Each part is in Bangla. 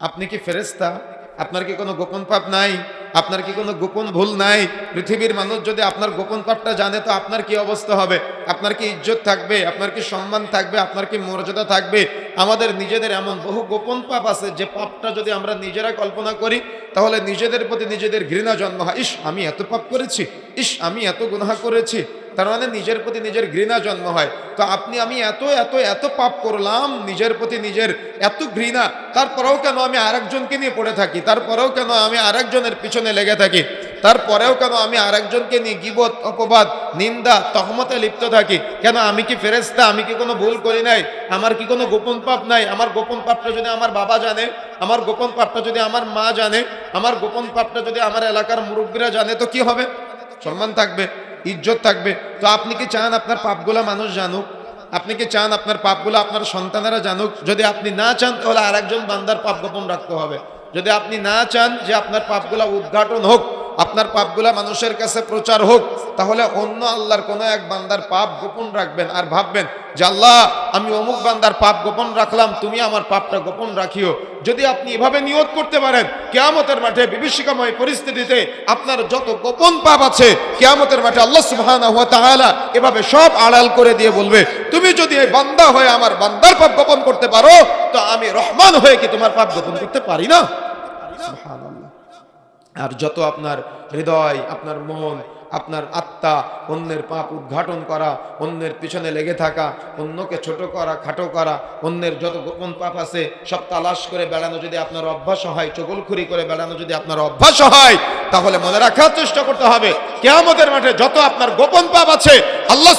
আপনি কি ফেরেস্তা আপনার কি কোনো গোপন পাপ নাই? আপনার কি কোনো গোপন ভুল নাই? পৃথিবীর মানুষ যদি আপনার গোপন পাপটা জানে, তো আপনার কি অবস্থা হবে? আপনার কি ইজ্জত থাকবে? আপনার কি সম্মান থাকবে? আপনার কি মর্যাদা থাকবে? আমাদের নিজেদের এমন বহু গোপন পাপ আছে, যে পাপটা যদি আমরা নিজেরা কল্পনা করি, তাহলে নিজেদের প্রতি নিজেদের ঘৃণা জন্ম হয়। ইস, আমি এত পাপ করেছি? ইস, আমি এত গুনাহা করেছি? তার মানে নিজের প্রতি নিজের ঘৃণা জন্ম হয়। তো আপনি আমি এত এত এত পাপ করলাম, নিজের প্রতি নিজের এত ঘৃণা, তারপরেও কেন আমি আরেকজনকে নিয়ে পড়ে থাকি? তারপরেও কেন আমি আরেকজনের পিছনে লেগে থাকি? তারপরেও কেন আমি আরেকজনকে নিয়ে গিবত, অপবাদ, নিন্দা, তহমতে লিপ্ত থাকি? কেন আমি কি ফেরেস্তা আমি কি কোনো ভুল করি নাই? আমার কি কোনো গোপন পাপ নাই? আমার গোপন পাপটা যদি আমার বাবা জানে, আমার গোপন পাপটা যদি আমার মা জানে, আমার গোপন পাপটা যদি আমার এলাকার মুরব্বীরা জানে, তো কি হবে? সম্মান থাকবে। ইজ্জত থাকবে। তো আপনি কি চান আপনার পাপগুলা মানুষ জানুক? আপনি কি চান আপনার পাপগুলো আপনার সন্তানেরা জানুক? যদি আপনি না চান, তাহলে আরেকজন বান্দার পাপ গোপন রাখতে হবে। যদি আপনি না চান যে আপনার পাপগুলা উদ্ঘাটন হোক আপনার পাপগুলা মানুষের কাছে প্রচার হোক, তাহলে অন্য আল্লাহর কোনো এক বান্দার পাপ গোপন রাখবেন আর ভাববেন যে আল্লাহ, আমি অমুক বান্দার পাপ গোপন রাখলাম, তুমি আমার পাপটা গোপন রাখিও। যদি আপনি এভাবে নিয়ত করতে পারেন, কেয়ামতের মাঠে বিভীষিকাময় পরিস্থিতিতে আপনার যত গোপন পাপ আছে, কেয়ামতের মাঠে আল্লাহ সুবহানাহু ওয়া তাআলা এভাবে সব আড়াল করে দিয়ে বলবে, তুমি যদি এই বান্দা হয়ে আমার বান্দার পাপ গোপন করতে পারো, তো আমি রহমান হয়ে কি তোমার পাপ গোপন করতে পারি না? আর যত আপনার হৃদয়, আপনার মন, আপনার আত্মা, অন্যের পাপ উদ্ঘাটন করা, অন্যের পিছনে লেগে থাকা, অন্যকে ছোট করা, খাটো করা, অন্যের যত গোপন পাপ আছে, সব তালাশ করে বেড়ানো যদি আপনার অভ্যাস হয়, চগলখুরি করে বেড়ানো যদি আপনার অভ্যাস হয়, তাহলে মনে রাখার চেষ্টা করতে হবে। কেয়ামতের মাঠে যত আপনার গোপন পাপ আছে, আল্লাহ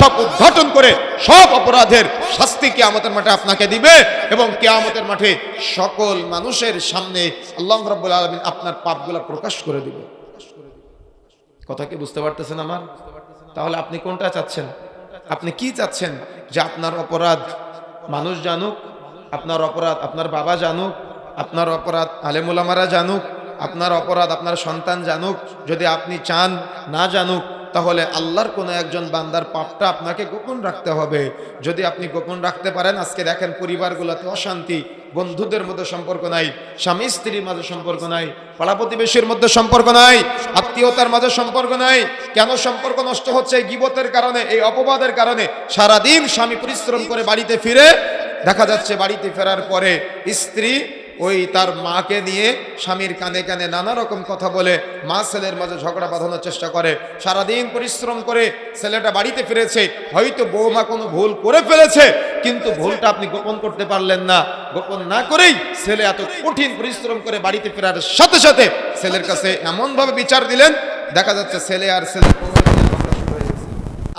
সব উদ্ঘাটন করে, সব অপরাধের শাস্তি কেয়ামতের মাঠে আপনাকে দিবে এবং কেয়ামতের মাঠে সকল মানুষের সামনে আল্লাহ রাব্বুল আলামিন আপনার পাপগুলো প্রকাশ করে দিবে। কথা কি বুঝতে পারতেছেন আমার? তাহলে আপনি কোনটা চাচ্ছেন? আপনি কি চাচ্ছেন? যে আপনার অপরাধ মানুষ জানুক, আপনার অপরাধ আপনার বাবা জানুক, আপনার অপরাধ আলেমুলামারা জানুক, আপনার অপরাধ আপনার সন্তান জানুক, যদি আপনি চান না জানুক তাহলে আল্লাহর কোনো একজন বান্দার পাপটা আপনাকে গোপন রাখতে হবে। যদি আপনি গোপন রাখতে পারেন, আজকে দেখেন পরিবারগুলোতে অশান্তি, বন্ধুদের মধ্যে সম্পর্ক নাই, স্বামী স্ত্রীর মাঝে সম্পর্ক নাই, পাড়া প্রতিবেশীর মধ্যে সম্পর্ক নাই, আত্মীয়তার মাঝে সম্পর্ক নাই, কেন সম্পর্ক নষ্ট হচ্ছে? এই গিবতের কারণে, এই অপবাদের কারণে সারাদিন স্বামী পরিশ্রম করে বাড়িতে ফিরে, দেখা যাচ্ছে বাড়িতে ফেরার পরে স্ত্রী ওই তার মাকে নিয়ে স্বামীর কানে কানে নানা রকম কথা বলে মা ছেলের মাঝে ঝগড়া বাঁধানোর চেষ্টা করে। সারাদিন পরিশ্রম করে ছেলেটা বাড়িতে ফিরেছে, হয়তো বৌমা কোনো ভুল করে ফেলেছে, কিন্তু ভুলটা আপনি গোপন করতে পারলেন না। গোপন না করেই ছেলে এত কঠিন পরিশ্রম করে বাড়িতে ফেরার সাথে সাথে ছেলের কাছে এমনভাবে বিচার দিলেন, দেখা যাচ্ছে ছেলে আর ছেলে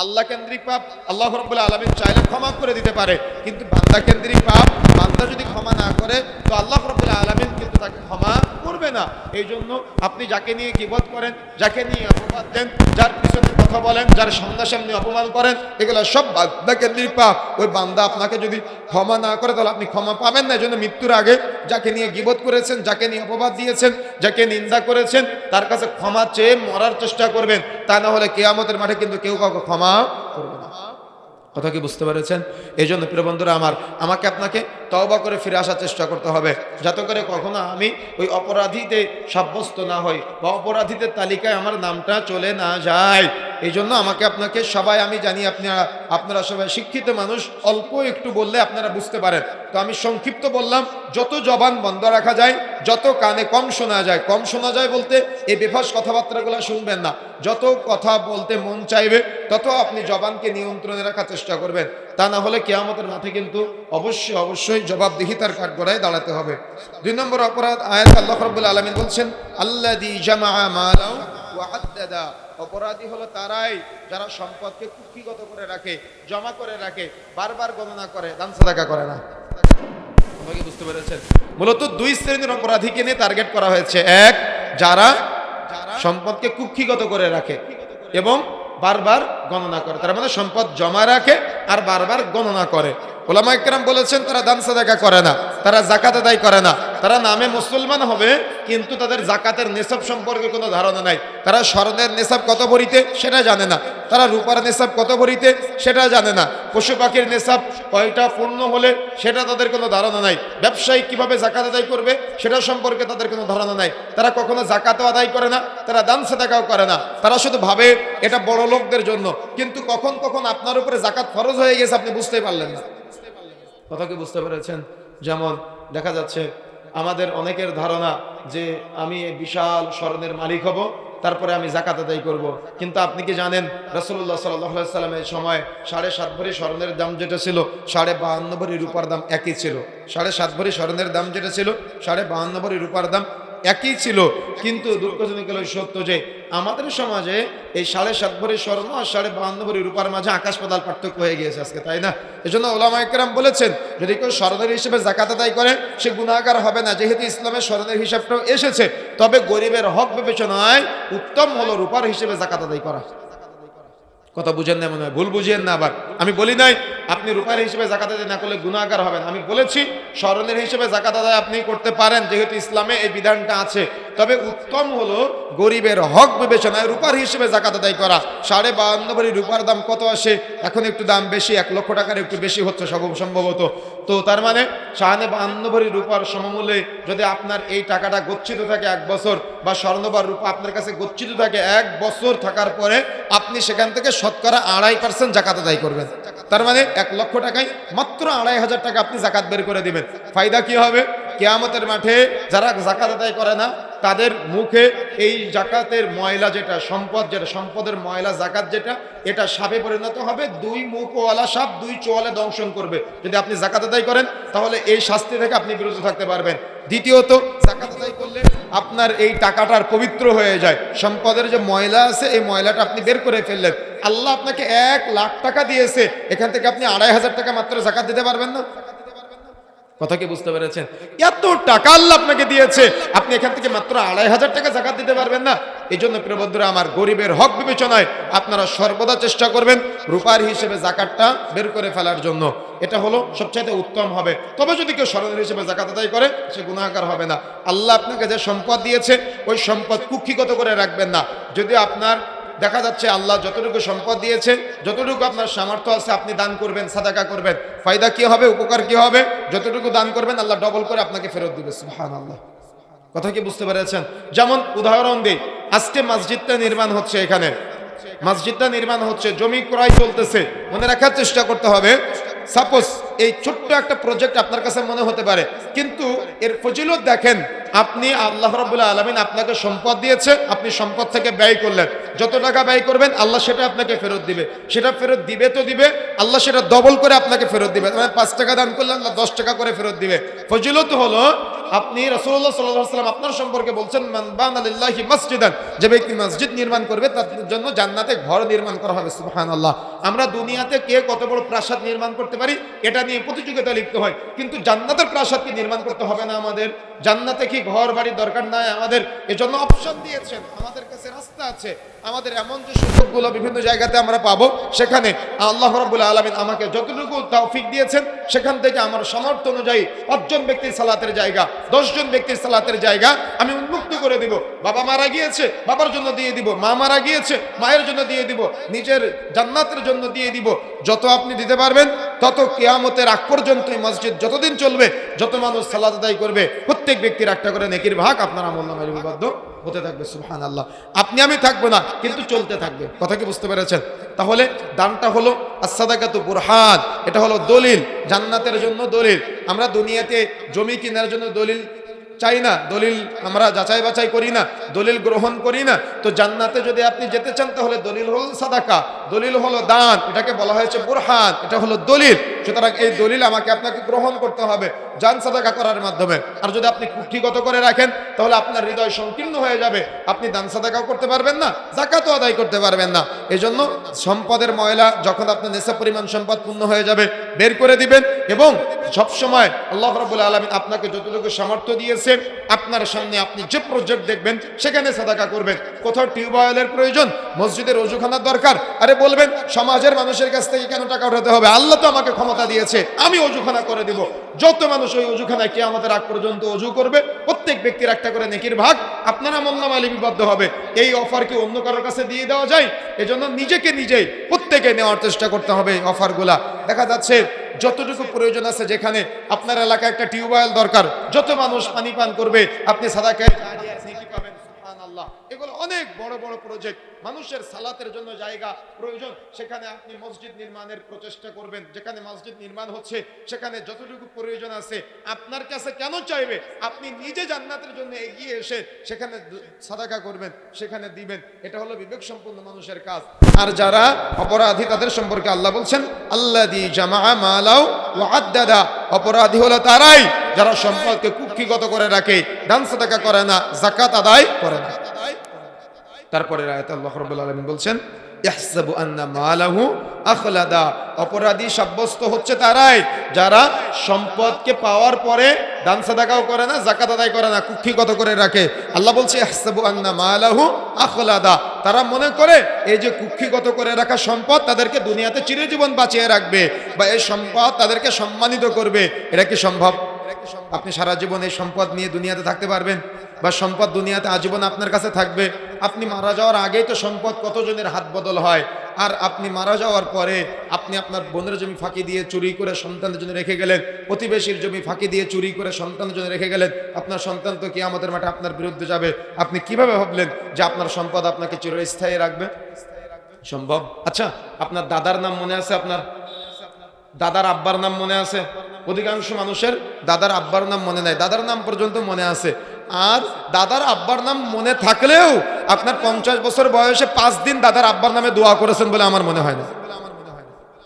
আল্লাহ কেন্দ্রিক পাপ আল্লাহ রব্বুল্লাহ আলমিন চাইলে ক্ষমা করে দিতে পারে, কিন্তু বান্দা কেন্দ্রিক পাপ, বান্দা যদি করে, তো আল্লাহ রব্বুল্লাহ আলমিন কিন্তু তাকে ক্ষমা করবে না। এই জন্য আপনি যাকে নিয়ে কিবত করেন, যাকে নিয়ে অপবাদ দেন, যার পিছনে কথা বলেন, যার সামনাসামনি অপমান করেন, এগুলো সব বান্দা কেন্দ্রিক পাপ ওই বান্দা আপনাকে যদি ক্ষমা না করে, তাহলে আপনি ক্ষমা পাবেন না। এই জন্য মৃত্যুর আগে যাকে নিয়ে গিবত করেছেন, যাকে নিয়ে অপবাদ দিয়েছেন, যাকে নিন্দা করেছেন, তার কাছে ক্ষমা চেয়ে মরার চেষ্টা করবেন। তা না হলে কেয়ামতের মাঠে কিন্তু কেউ কাউকে ক্ষমা করবে না। কথা কি বুঝতে পেরেছেন? এই জন্য প্রিয় বন্ধুরা আমার, আমাকে আপনাকে তওবা করে ফিরে আসার চেষ্টা করতে হবে। যাতে করে কখনো আমি ওই অপরাধীতে সাব্যস্ত না হই বা অপরাধীদের তালিকায় আমার নামটা চলে না যায়। এই জন্য আমাকে আপনাকে সবাই, আমি জানি আপনারা আপনারা সবাই শিক্ষিত মানুষ, অল্প একটু বললে আপনারা বুঝতে পারেন। তো আমি সংক্ষিপ্ত বললাম, যত জবান বন্ধ রাখা যায়, যত কানে কম শোনা যায়, কম শোনা যায় বলতে এই বেফাস কথাবার্তাগুলো শুনবেন না। যত কথা বলতে মন চাইবে, তত আপনি জবানকে নিয়ন্ত্রণে রাখার চেষ্টা করবেন। তা না হলে কেয়ামতের মাঠে কিন্তু অবশ্যই অবশ্যই জবাবদিহিতার কাঠগড়ায় দাঁড়াতে হবে। দুই নম্বর অপরাধ আয়াত আল্লাহ রব্বুল আলমিন বলছেন আল্লাহ দি জামা মালাও ওয়াহাদ্দাদা। অপরাধী হলো তারাই যারা সম্পদকে কুক্ষিগত করে রাখে জমা করে রাখে বারবার গণনা করে দান সাদাকা করে না। বুঝতে পেরেছেন? মূলত দুই শ্রেণির অপরাধীকে নিয়ে টার্গেট করা হয়েছে। এক যারা সম্পদকে কুক্ষিগত করে রাখে এবং বারবার গণনা করে। তার মানে সম্পদ জমা রাখে আর বারবার গণনা করে। ওলামা একরাম বলেছেন, তারা দান সাদাকা করে না, তারা জাকাত আদায় করে না। তারা নামে মুসলমান হবে, কিন্তু তাদের জাকাতের নেশাব সম্পর্কে কোনো ধারণা নাই। তারা স্বর্ণের নেশাব কত ভরিতে, সেটা জানে না। তারা রূপার নেশাব কত ভরিতে, সেটা জানে না। পশু পাখির নেশাব কয়টা পূর্ণ হলে, সেটা তাদের কোনো ধারণা নাই। ব্যবসায়ী কীভাবে জাকাত আদায় করবে, সেটা সম্পর্কে তাদের কোনো ধারণা নাই। তারা কখনো জাকাতও আদায় করে না, তারা দান সাদাকাও করে না। তারা শুধু ভাবে, এটা বড় লোকদের জন্য। কিন্তু কখন কখন আপনার উপরে জাকাত ফরজ হয়ে গেছে, আপনি বুঝতেই পারলেন না। কথা কি বুঝতে পেরেছেন? যেমন দেখা যাচ্ছে আমাদের অনেকের ধারণা যে আমি বিশাল স্বর্ণের মালিক হব, তারপরে আমি জাকাত আদায় করব। কিন্তু আপনি কি জানেন রসুল্লাহ সাল্লাহ সাল্লামের সময় সাড়ে সাত ভরি স্বর্ণের দাম যেটা ছিল, সাড়ে বাহান্ন ভরি রূপার দাম একই ছিল। সাড়ে সাত ভরি স্বর্ণের দাম যেটা ছিল, সাড়ে বাহান্ন ভরি রূপার দাম একই ছিল, কিন্তু দুঃখজনক হলো সত্য যে আমাদের সমাজে এই সাড়ে সাত ভরি স্বর্ণ আর সাড়ে বাহান্ন ভরি রূপার মাঝে আকাশ পাতাল পার্থক্য হয়ে গিয়েছে আজকে, তাই না? এজন্য ওলামা একরাম বলেছেন, যদি কেউ স্বর্ণের হিসেবে জাকাত আদায় করে, সে গুণাগার হবে না। যেহেতু ইসলামের স্বর্ণের হিসাবটাও এসেছে, তবে গরিবের হক বিবেচনায় উত্তম হলো রূপার হিসেবে জাকাত আদায় করা। কথা বুঝেন না মনে হয়, ভুল বুঝিয়েন না আবার। আমি বলি নাই আপনি রূপার হিসেবে জাকাত আদায় না করলে গুণাগার হবেন। আমি বলেছি স্মরণের হিসেবে জাকাত আদায় আপনি করতে পারেন, যেহেতু ইসলামে এই বিধানটা আছে। তবে উত্তম হলো গরিবের হক বিবেচনায় রূপার হিসেবে জাকাত আদায় করা। সাড়ে বাহান্ন ভরি রূপার দাম কত আসে? এখন একটু দাম বেশি, এক লক্ষ টাকার একটু বেশি হচ্ছে সব সম্ভবত। তো তার মানে সাড়ে বাহান্ন ভরি রূপার সমমূল্যে যদি আপনার এই টাকাটা গচ্ছিত থাকে এক বছর বা স্বর্ণ বা রূপা আপনার কাছে গচ্ছিত থাকে এক বছর থাকার পরে আপনি সেখান থেকে শতকরা আড়াই পার্সেন্ট জাকাত আদায় করবেন। তার মানে এক লক্ষ টাকায় মাত্র আড়াই হাজার টাকা আপনি জাকাত বের করে দিবেন। ফায়দা কি হবে? কেয়ামতের মাঠে যারা জাকাত আদায় করে না, তাদের মুখে এই জাকাতের ময়লা যেটা, সম্পদ যেটা, সম্পদের ময়লা, জাকাত যেটা, এটা সাপে পরিণত হবে। দুই মুখওয়ালা সাপ, দুই চোয়ালে দংশন করবে। যদি আপনি জাকাত আদায় করেন, তাহলে এই শাস্তি থেকে আপনি বিরত থাকতে পারবেন। দ্বিতীয়ত, জাকাত আদায় করলে আপনার এই টাকাটার পবিত্র হয়ে যায়। সম্পদের যে ময়লা আছে, এই ময়লাটা আপনি বের করে ফেললেন। আল্লাহ আপনাকে এক লাখ টাকা দিয়েছে। এখান থেকে আপনি আড়াই হাজার টাকা মাত্র জাকাত দিতে পারবেন না। কথা কি বুঝতে পেরেছেন? এত টাকা আল্লাহ আপনাকে দিয়েছে। আপনি এখান থেকে মাত্র আড়াই হাজার টাকা জাকাত দিতে পারবেন না। এই জন্য প্রিয় বন্ধুরা, আমার গরিবের হক বিবেচনায় আপনারা সর্বদা চেষ্টা করবেন রূপার হিসেবে জাকাতটা বের করে ফেলার জন্য। এটা হলো সবচাইতে উত্তম হবে। তবে যদি কেউ স্মরণের হিসেবে জাকাত আদায় করে, সে গুণাকার হবে না। আল্লাহ আপনাকে যে সম্পদ দিয়েছে, ওই সম্পদ কুক্ষিগত করে রাখবেন না। যদি আপনার দেখা যাচ্ছে আল্লাহ যতটুকু সম্পদ দিয়েছেন, যতটুকু আপনার সামর্থ্য আছে আপনি দান করবেন, সাদাকা করবেন। ফায়দা কি হবে, উপকার কি হবে, যতটুকু দান করবেন, আল্লাহ ডবল করে আপনাকে ফেরত দিবে সুহান আল্লাহ কথা কি বুঝতে পেরেছেন? যেমন উদাহরণ দিই, আজকে মসজিদটা নির্মাণ হচ্ছে এখানে। মসজিদটা নির্মাণ হচ্ছে, জমি ক্রয় চলতেছে। মনে রাখার চেষ্টা করতে হবে। সাপোজ এই ছোট্ট একটা প্রজেক্ট আপনার কাছে মনে হতে পারে, কিন্তু এর ফজিলত দেখেন, আপনি আল্লাহ রবুল্লাহ আলমিন আপনাকে সম্পদ দিয়েছে, আপনি সম্পদ থেকে ব্যয় করলেন। যত টাকা ব্যয় করবেন, আল্লাহ সেটা আপনাকে ফেরত দিবে। সেটা ফেরত দিবে তো দিবে, আল্লাহ সেটা ডবল করে আপনাকে ফেরত দিবে। মানে পাঁচ টাকা দান করলে আল্লাহ দশ টাকা করে ফেরত দিবে। ফজিলত হলো আপনি রসুল্লাহ সাল্লাহ সাল্লাম আপনার সম্পর্কে বলছেন মানবান আলিল্লাহি মসজিদান যে ব্যক্তি মসজিদ নির্মাণ করবে, তার জন্য জান্নাতে ঘর নির্মাণ করা হবে সুহান আমরা দুনিয়াতে কে কত বড় প্রাসাদ নির্মাণ করতে পারি, এটা নিয়ে প্রতিযোগিতা লিখতে হয়, কিন্তু জান্নাতের প্রাসাদকে নির্মাণ করতে হবে না আমাদের? জান্নাতে কি ঘর বাড়ির দরকার নাই? আমাদের এজন্য অপশন দিয়েছেন। আমাদের কাছে রাস্তা আছে। আমাদের এমন যে সুযোগগুলো বিভিন্ন জায়গাতে আমরা পাবো, সেখানে আল্লাহ রাব্বুল আলামিন আমাকে যতটুকু তৌফিক দিয়েছেন, সেখান থেকে আমার সামর্থ্য অনুযায়ী পাঁচজন ব্যক্তির সালাতের জায়গা, দশজন ব্যক্তির সালাতের জায়গা আমি উন্মুক্ত করে দিব। বাবা মারা গিয়েছে, বাবার জন্য দিয়ে দিব। মা মারা গিয়েছে, মায়ের জন্য দিয়ে দিব। নিজের জান্নাতের জন্য দিয়ে দিব। যত আপনি দিতে পারবেন তত কেয়ামতের আগ পর্যন্ত এই মসজিদ যতদিন চলবে, যত মানুষ সালাদ আদায় করবে, প্রত্যেক ব্যক্তির একটা করে নেকির ভাগ আপনার আমল নামের হতে থাকবে সুহান আল্লাহ আপনি আমি থাকব না, কিন্তু চলতে থাকবে। কথা কি বুঝতে পেরেছেন? তাহলে দানটা হলো আসাদাকাতু বুরহান, এটা হলো দলিল, জান্নাতের জন্য দলিল। আমরা দুনিয়াতে জমি কেনার জন্য দলিল চাই না, দলিল আমরা যাচাই বাছাই করি না, দলিল গ্রহণ করি না। তো জান্নাতে যদি আপনি যেতে চান, তাহলে দলিল হল সাদাকা, দলিল হলো দান, এটাকে বলা হয়েছে বুরহান, এটা হলো দলিল। সুতরাং এই দলিল আমাকে আপনাকে গ্রহণ করতে হবে জান সাদাকা করার মাধ্যমে। আর যদি আপনি কুঠিগত করে রাখেন, তাহলে আপনার হৃদয় সংকীর্ণ হয়ে যাবে। আপনি দান সাদাকাও করতে পারবেন না জাকাতও আদায় করতে পারবেন না। এজন্য সম্পদের ময়লা যখন আপনার নেশা পরিমাণ সম্পদ পূর্ণ হয়ে যাবে, বের করে দিবেন এবং সবসময় আল্লাহ রাবুল আলমিন আপনাকে যতটুকু সামর্থ্য দিয়েছেন আপনার সামনে আপনি যে প্রজেক্ট দেখবেন, সেখানে সাদাকা করবেন। কোথাও টিউবওয়েলের প্রয়োজন, মসজিদের অজুখানার দরকার। আরে বলবেন, সমাজের মানুষের কাছ থেকে কেন টাকা উঠাতে হবে? আল্লাহ তো আমাকে ক্ষমতা দিয়েছে, আমি অজুখানা করে দিব। যত মানুষ ওই অজুখানায় কে আমাদের আগ পর্যন্ত অজু করবে, প্রত্যেক ব্যক্তির একটা করে নেকির ভাগ আপনারা মন্নামায় লিপিবদ্ধ হবে। এই অফার কি অন্য কারোর কাছে দিয়ে দেওয়া যায়? এজন্য নিজেকে নিজেই প্রত্যেকে নেওয়ার চেষ্টা করতে হবে অফারগুলা দেখা যাচ্ছে যতটুকু প্রয়োজন আছে যেখানে, আপনার এলাকায় একটা টিউবওয়েল দরকার। যত মানুষ পানি পান করবে, আপনি পাবেন, সুবহানাল্লাহ। এগুলো অনেক বড় বড় প্রজেক্ট মানুষের সালাতের জন্য জায়গা প্রয়োজন। সেখানে আপনি মসজিদ নির্মাণের প্রচেষ্টা করবেন। যেখানে মসজিদ নির্মাণ হচ্ছে, সেখানে যতটুকু প্রয়োজন আছে, আপনার কাছে কেন চাইবে? আপনি নিজে জান্নাতের জন্য এগিয়ে এসে সেখানে সাদাকা করবেন, সেখানে দিবেন। এটা হলো বিবেক সম্পন্ন মানুষের কাজ। আর যারা অপরাধী তাদের সম্পর্কে আল্লাহ বলছেন আল্লাহ দি জামা মালাও আদাদা অপরাধী হলো তারাই যারা সম্পদকে কুক্ষিগত করে রাখে ডান্স সাদাকা করে না জাকাত আদায় করে না। তারপরে আয়াত আলামিন বলছেন ইয়াহসাবু আন্না মালাহু আখলাদা। অপরাধী সাব্যস্ত হচ্ছে তারাই, যারা সম্পদকে পাওয়ার পরে দান সাদাকাও করে না জাকাত আদায় করে না, কুক্ষিগত করে রাখে। আল্লাহ বলছে, ইয়াহসাবু আন্না মালাহু আখলাদা। তারা মনে করে, এই যে কুক্ষিগত করে রাখা সম্পদ তাদেরকে দুনিয়াতে চিরজীবন বাঁচিয়ে রাখবে, বা এই সম্পদ তাদেরকে সম্মানিত করবে। এটা কি সম্ভব? আপনি সারা জীবন এই সম্পদ নিয়ে দুনিয়াতে থাকতে পারবেন? বা সম্পদ দুনিয়াতে আজীবন আপনার কাছে থাকবে। আপনি মারা যাওয়ার আগেই তো সম্পদ কতজনের হাত বদল হয়? আর আপনি মারা যাওয়ার পরে আপনি আপনার বোনের জমি ফাঁকি দিয়ে চুরি করে সন্তানের জন্য রেখে গেলেন, প্রতিবেশীর জমি ফাঁকি দিয়ে চুরি করে সন্তানের জন্য রেখে গেলেন, আপনার সন্তান তো কি আমাদের মাঠে আপনার বিরুদ্ধে যাবে। আপনি কীভাবে ভাবলেন যে আপনার সম্পদ আপনাকে চিরস্থায়ী রাখবে? সম্ভব? আচ্ছা আপনার দাদার নাম মনে আছে আপনার? দাদার আব্বার নাম মনে আছে? অধিকাংশ মানুষের দাদার আব্বার নাম মনে নাই। দাদার নাম পর্যন্ত মনে আছে। আর দাদার আব্বার নাম মনে থাকলেও আপনার পঞ্চাশ বছর বয়সে পাঁচ দিন দাদার আব্বার নামে দোয়া করেছেন বলে আমার মনে হয় না।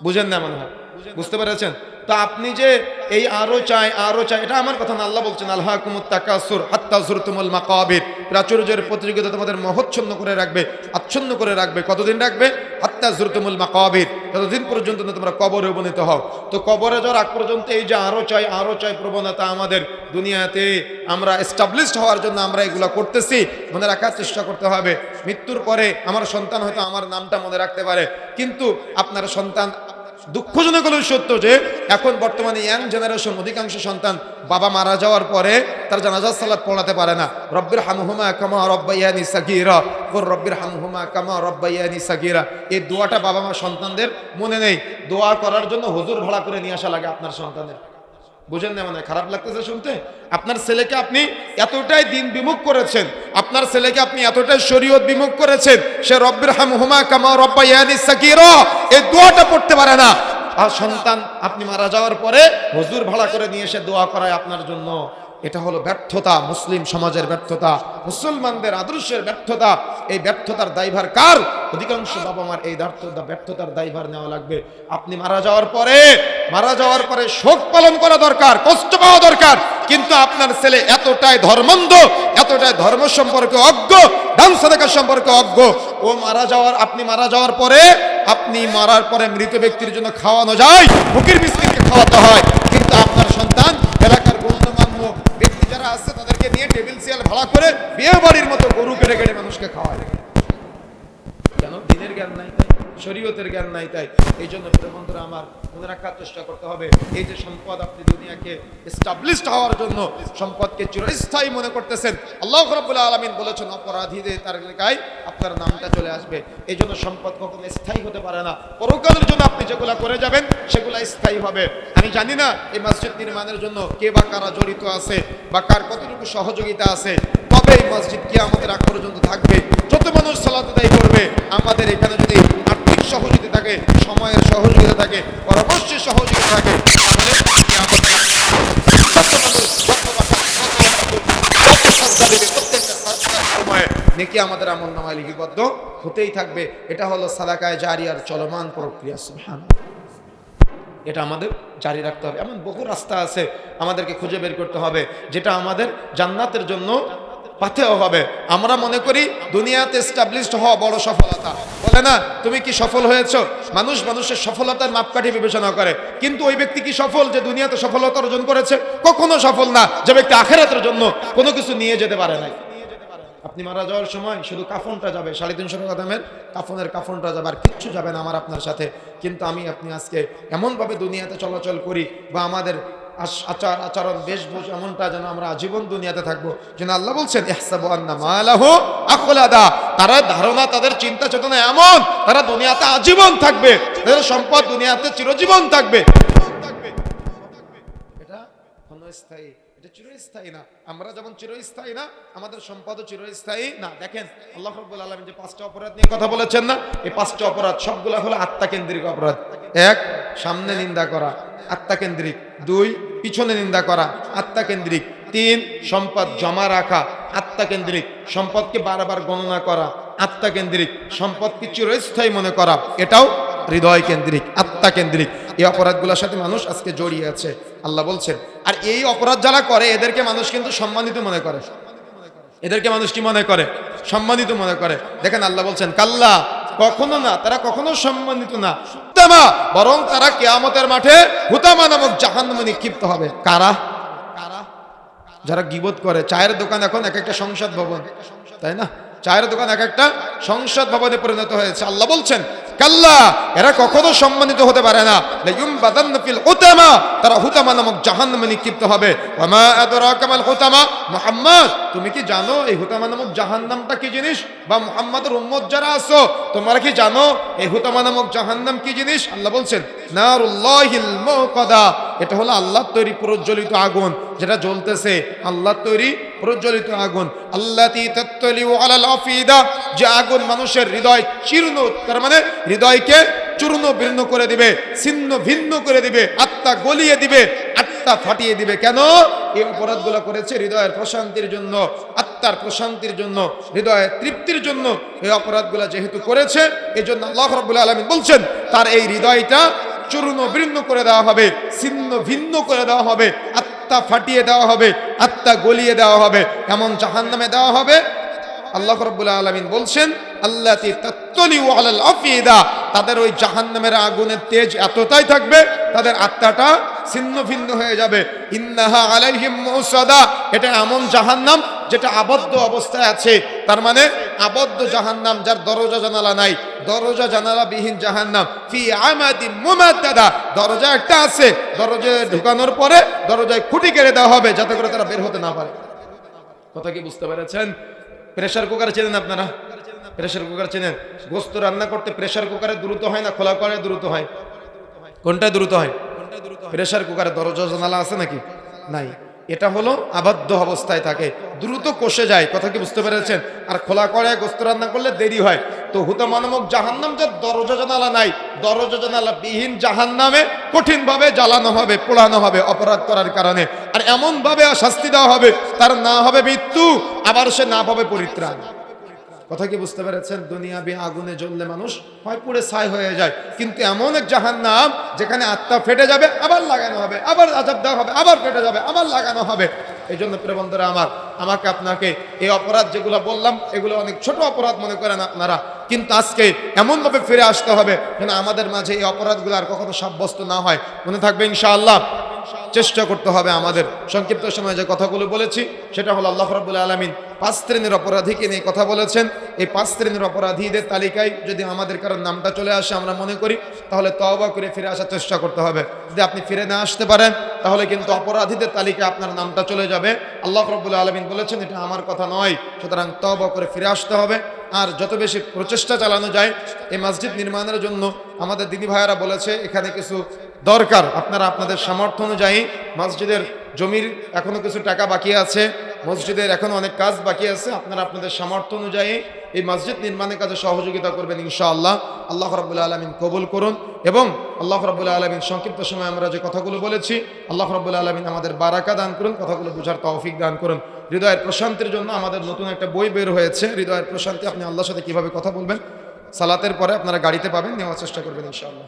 বুঝেন না মনে হয়? বুঝতে পেরেছেন? তো আপনি যে এই আরও চাই আরও চাই, এটা আমার কথা না, আল্লাহ বলছেন আল্লাহ কুমুত তাকাসুর হাত্তা তুমুল মাকাবির প্রাচুর্যের প্রতিযোগিতা তোমাদের মহচ্ছন্ন করে রাখবে, আচ্ছন্ন করে রাখবে। কতদিন রাখবে? হাত্তা তুমুল মাকাবির। ততদিন পর্যন্ত না তোমরা কবরে উপনীত হও। তো কবরে যাওয়ার আগ পর্যন্ত এই যে আরও চাই আরও চাই প্রবণতা আমাদের দুনিয়াতে, আমরা এস্টাবলিশড হওয়ার জন্য আমরা এগুলো করতেছি, মনে রাখার চেষ্টা করতে হবে। মৃত্যুর পরে আমার সন্তান হয়তো আমার নামটা মনে রাখতে পারে। কিন্তু আপনার সন্তান দুঃখজনক হলেও সত্য যে এখন বর্তমানে ইয়াং জেনারেশন অধিকাংশ সন্তান বাবা মারা যাওয়ার পরে তার জানাজার সালাদ পড়াতে পারে না। রব্বির হামহুমা কামা রব্বাইয়ানি সাকিরা ওর রব্বির হামহুমা কামা রব্বাইয়ানি সাকিরা এই দোয়াটা বাবা মা সন্তানদের মনে নেই। দোয়া করার জন্য হুজুর ভাড়া করে নিয়ে আসা লাগে আপনার সন্তানের। বুঝেন না মানে খারাপ লাগতেছে শুনতে? আপনার ছেলেকে আপনি এতটাই দিন বিমুখ করেছেন, আপনার ছেলেকে আপনি এতটাই শরীয়ত বিমুখ করেছেন, সে রব্বির হাম হুমা কামা রব্বা ইয়ানি সাকির এই দোয়াটা পড়তে পারে না। আর সন্তান আপনি মারা যাওয়ার পরে হুজুর ভাড়া করে নিয়ে এসে দোয়া করায় আপনার জন্য। এটা হলো ব্যর্থতা, মুসলিম সমাজের ব্যর্থতা, মুসলমানদের আদর্শের ব্যর্থতা। এই ব্যর্থতার দায়ভার কার? অধিকাংশ বাবা মার এই ব্যর্থতা, ব্যর্থতার দায়ভার নেওয়া লাগবে। আপনি মারা যাওয়ার পরে, মারা যাওয়ার পরে শোক পালন করা দরকার, কষ্ট পাওয়া দরকার। কিন্তু আপনার ছেলে এতটাই ধর্মন্ধ, এতটাই ধর্ম সম্পর্কে অজ্ঞ, দান সাদাকা সম্পর্কে অজ্ঞ। ও মারা যাওয়ার, আপনি মারা যাওয়ার পরে, আপনি মারার পরে মৃত ব্যক্তির জন্য খাওয়ানো যায়, ফকির মিসকিনকে খাওয়াতে হয়। কিন্তু আপনার সন্তান এলাকার গণ্যমান্য ব্যক্তি যারা আছে তাদেরকে নিয়ে টেবিল চেয়ার ভাড়া করে বিয়ে বাড়ির মতো গরু কেটে কেটে মানুষকে খাওয়ায় কেন দিনের জ্ঞান নাই শরীয়তের জ্ঞান নাই তাই। এই জন্য বন্ধুরা আমার মনে রাখার চেষ্টা করতে হবে, এই যে সম্পদ আপনি দুনিয়াকে এস্টাবলিশড হওয়ার জন্য সম্পদকে চিরস্থায়ী মনে করতেছেন, আল্লাহ রাব্বুল আলামিন বলেছেন, অপরাধীদের তার এলাকায় আপনার নামটা চলে আসবে। এই জন্য সম্পদ কখনো স্থায়ী হতে পারে না। পরকালের জন্য আপনি যেগুলা করে যাবেন, সেগুলা স্থায়ী হবে। আমি জানি না এই মসজিদ নির্মাণের জন্য কে বা কারা জড়িত আছে, বা কার কতটুকু সহযোগিতা আছে। তবে এই মসজিদ কি আমাদের আগ পর্যন্ত থাকবে? যত মানুষ সালাত আদায় করবে, আমাদের এখানে যদি থাকে সময়ের সহযোগিতা থাকে পরামর্শের সহযোগিতা থাকে। তাহলে সময়ে নেকি আমাদের আমল নামায় লিপিবদ্ধ হতেই থাকবে। এটা হলো সাদাকায় জারিয়ার চলমান প্রক্রিয়া সুবহান এটা আমাদের জারি রাখতে হবে। এমন বহু রাস্তা আছে আমাদেরকে খুঁজে বের করতে হবে, যেটা আমাদের জান্নাতের জন্য পাথেও হবে আমরা মনে করি দুনিয়াতে এস্টাবলিশড হওয়া বড় সফলতা। বলে না, তুমি কি সফল হয়েছো? মানুষ মানুষের সফলতার মাপকাঠি বিবেচনা করে। কিন্তু ওই ব্যক্তি কি সফল যে দুনিয়াতে সফলতা অর্জন করেছে? কখনো সফল না। যে ব্যক্তি আখেরাতের জন্য কোনো কিছু নিয়ে যেতে পারে নাই। আপনি মারা যাওয়ার সময় শুধু কাফনটা যাবে। সাড়ে তিনশো টাকা দামের কাফনের কাফনটা যাবে, আর কিচ্ছু যাবে না আমার আপনার সাথে। কিন্তু আমি, আপনি আজকে এমনভাবে দুনিয়াতে চলাচল করি বা আমাদের আচার আচরণ, বেশভূষ এমনটা যেন আমরা আজীবন দুনিয়াতে থাকব। যেন আল্লাহ বলছেন, ইহসাবু আন্না মালাহু আখলাদা। তারা ধারণা, তাদের চিন্তা চেতনা এমন, তারা দুনিয়াতে আজীবন থাকবে, তাদের সম্পদ দুনিয়াতে চিরজীবন থাকবে। এটা ক্ষণস্থায়ী, এটা চিরস্থায়ী না। আমরা যেমন চিরস্থায়ী না, আমাদের সম্পদও চিরস্থায়ী না। দেখেন, আল্লাহ রাব্বুল আলামিন যে পাঁচটা অপরাধ নিয়ে কথা বলেছেন না, এই পাঁচটা অপরাধ সবগুলা হলো আত্মাকেন্দ্রিক অপরাধ। এক সামনে নিন্দা করা আত্মাকেন্দ্রিক দুই, পিছনে নিন্দা করা আত্মাকেন্দ্রিক তিন, সম্পদ জমা রাখা আত্মাকেন্দ্রিক সম্পদকে বারবার গণনা করা আত্মাকেন্দ্রিক সম্পদকে চিরস্থায়ী মনে করা, এটাও হৃদয় কেন্দ্রিক, আত্মা কেন্দ্রিক। এই অপরাধগুলোর সাথে মানুষ আজকে জড়িয়ে আছে। আল্লাহ বলছেন, আর এই অপরাধ যারা করে, এদেরকে মানুষ কিন্তু সম্মানিত মনে করে। এদেরকে মানুষ কি মনে করে? সম্মানিত মনে করে। দেখেন আল্লাহ বলছেন, কাল্লা, কখনো না, তারা কখনো সম্মানিত না। হুতামা বরং তারা কেয়ামতের মাঠে হুতামা নামক জাহান্নামে নিক্ষিপ্ত হবে। কারা কারা? যারা গিবত করে। চায়ের দোকান এখন এক একটা সংসদ ভবন, তাই না? চায়ের দোকান এক একটা সংসদ ভবনে পরিণত হয়েছে। আল্লাহ বলছেন কাল্লা, এরা কখনো সম্মানিত হতে পারে না। তারা হুতামা নামক জাহান্নামে নিক্ষিপ্ত হবে। মুহাম্মদ, তুমি কি জানো এই হুতামা নামক জাহান্নামটা কি জিনিস? বা মুহাম্মাদের উম্মত যারা আছো, তোমরা কি জানো এই হুতামা নামক জাহান্নাম কি জিনিস? আল্লাহ বলছেন এটা হলো আল্লাহর তৈরি প্রজ্বলিত আগুন, যেটা জ্বলতেছে আল্লাহর তৈরি প্রজ্বলিত আগুন। আল্লাতি তাত্তালিউ আলাল আফিদা, যে আগুন মানুষের হৃদয় চীর্ণ তার মানে হৃদয়কে চূর্ণ বির্ণ করে দিবে, ছিন্ন ভিন্ন করে দিবে, আত্মা গলিয়ে দিবে, আত্মা ফাটিয়ে দিবে। কেন? এই অপরাধগুলো করেছে হৃদয়ের প্রশান্তির জন্য, আত্মার প্রশান্তির জন্য, হৃদয়ের তৃপ্তির জন্য এই অপরাধগুলো যেহেতু করেছে এই জন্য আল্লাহ রব্বুল আলমিন বলছেন, তার এই হৃদয়টা চূর্ণ বৃন্ন করে দেওয়া হবে, ছিন্ন ভিন্ন করে দেওয়া হবে, আত্মা ফাটিয়ে দেওয়া হবে, আত্মা গলিয়ে দেওয়া হবে, এমন জাহান্নামে দেওয়া হবে। আল্লাহ রাব্বুল আলামিন বলছেন আল্লাতি তাত্তলি আলাল আফিদা। তাদের ওই জাহান্নামের আগুনের তেজ এতটাই থাকবে, তাদের আত্মাটা ছিন্ন ভিন্ন হয়ে যাবে। ইন্নাহা আলাইহিম মুসাদা এটা এমন জাহান্নাম যেটা আবদ্ধ অবস্থায় আছে। তার মানে আবদ্ধ জাহান্নাম যার দরজা জানালা নাই। দরজা জানালা বিহীন জাহান্নাম। ফি আমাদি মুমাদ্দাদা। দরজা একটা আছে। দরজায় ঢুকানোর পরে দরজায় খুঁটি কেড়ে দেওয়া হবে যাতে করে তারা বের হতে না পারে। কথা কি বুঝতে পেরেছেন? প্রেসার কুকার চেনেন আপনারা? প্রেসার কুকার চেনেন? গোস্ত রান্না করতে প্রেসার কুকারে দ্রুত হয় না? খোলা করে দ্রুত হয়। কোনটা দ্রুত হয়? প্রেশার কুকারে দরজা জানালা আছে নাকি? নাই। এটা হলো আবদ্ধ অবস্থায় থাকে। দ্রুত কষে যায়, কথা কি বুঝতে পেরেছেন? আর খোলা করে গোস্ত রান্না করলে দেরি হয়। তো হুতামা নামক জাহান্নাম যে দরজা জানালা নাই, দরজা জানালা বিহীন জাহান্নামে কঠিন ভাবে জ্বালানো হবে, পোড়ানো হবে অপরাধ করার কারণে। আর এমন ভাবে শাস্তি দেওয়া হবে, তার না হবে মৃত্যু, আবার সে না পাবে পরিত্রাণ। কথা কি বুঝতে পেরেছেন? দুনিয়াবি আগুনে জ্বললে মানুষ হয় পুড়ে ছাই হয়ে যায়। কিন্তু এমন এক জাহান নাম যেখানে আত্মা ফেটে যাবে, আবার লাগানো হবে, আবার আজাব দেওয়া হবে, আবার ফেটে যাবে, আবার লাগানো হবে। এই জন্য প্রিয় বন্ধুরা আমার, আমাকে আপনাকে এই অপরাধ যেগুলো বললাম, এগুলো অনেক ছোট অপরাধ মনে করেন আপনারা। কিন্তু আজকে এমনভাবে ফিরে আসতে হবে যেন আমাদের মাঝে এই অপরাধগুলো আর কখনো সাব্যস্ত না হয়। মনে থাকবে ইনশাআল্লাহ চেষ্টা করতে হবে আমাদের। সংক্ষিপ্ত সময়ে যে কথাগুলো বলেছি, সেটা হলো আল্লাহ রাবুল আলমিন পাঁচ শ্রেণির অপরাধীকে নিয়ে কথা বলেছেন। এই পাঁচ শ্রেণির অপরাধীদের তালিকায় যদি আমাদের কারোর নামটা চলে আসে, আমরা মনে করি, তাহলে তওবা করে ফিরে আসার চেষ্টা করতে হবে। যদি আপনি ফিরে না আসতে পারেন, তাহলে কিন্তু অপরাধীদের তালিকায় আপনার নামটা চলে যাবে। আল্লাহ রব্বুল আলমিন বলেছেন, এটা আমার কথা নয়, সুতরাং তওবা করে ফিরে আসতে হবে। আর যত বেশি প্রচেষ্টা চালানো যায়, এই মসজিদ নির্মাণের জন্য আমাদের দিদি ভাইয়েরা বলেছে, এখানে কিছু দরকার। আপনারা আপনাদের সামর্থ্য অনুযায়ী মসজিদের জমির এখনও কিছু টাকা বাকি আছে, মসজিদের এখনও অনেক কাজ বাকি আছে, আপনারা আপনাদের সামর্থ্য অনুযায়ী এই মসজিদ নির্মাণের কাজে সহযোগিতা করবেন ইনশাআল্লাহ। আল্লাহ রাবুল্লাহ আলমিন কবুল করুন এবং আল্লাহ রাবুল্লাহ আলমিন সংক্ষিপ্ত সময় আমরা যে কথাগুলো বলেছি, আল্লাহ রাবুল্লাহ আলমিন আমাদের বারাকা দান করুন, কথাগুলো বোঝার তৌফিক দান করুন। হৃদয়ের প্রশান্তির জন্য আমাদের নতুন একটা বই বের হয়েছে, হৃদয়ের প্রশান্তি আপনি আল্লাহর সাথে কীভাবে কথা বলবেন, সালাতের পরে আপনারা গাড়িতে পাবেন, নেওয়ার চেষ্টা করবেন ইনশাআল্লাহ।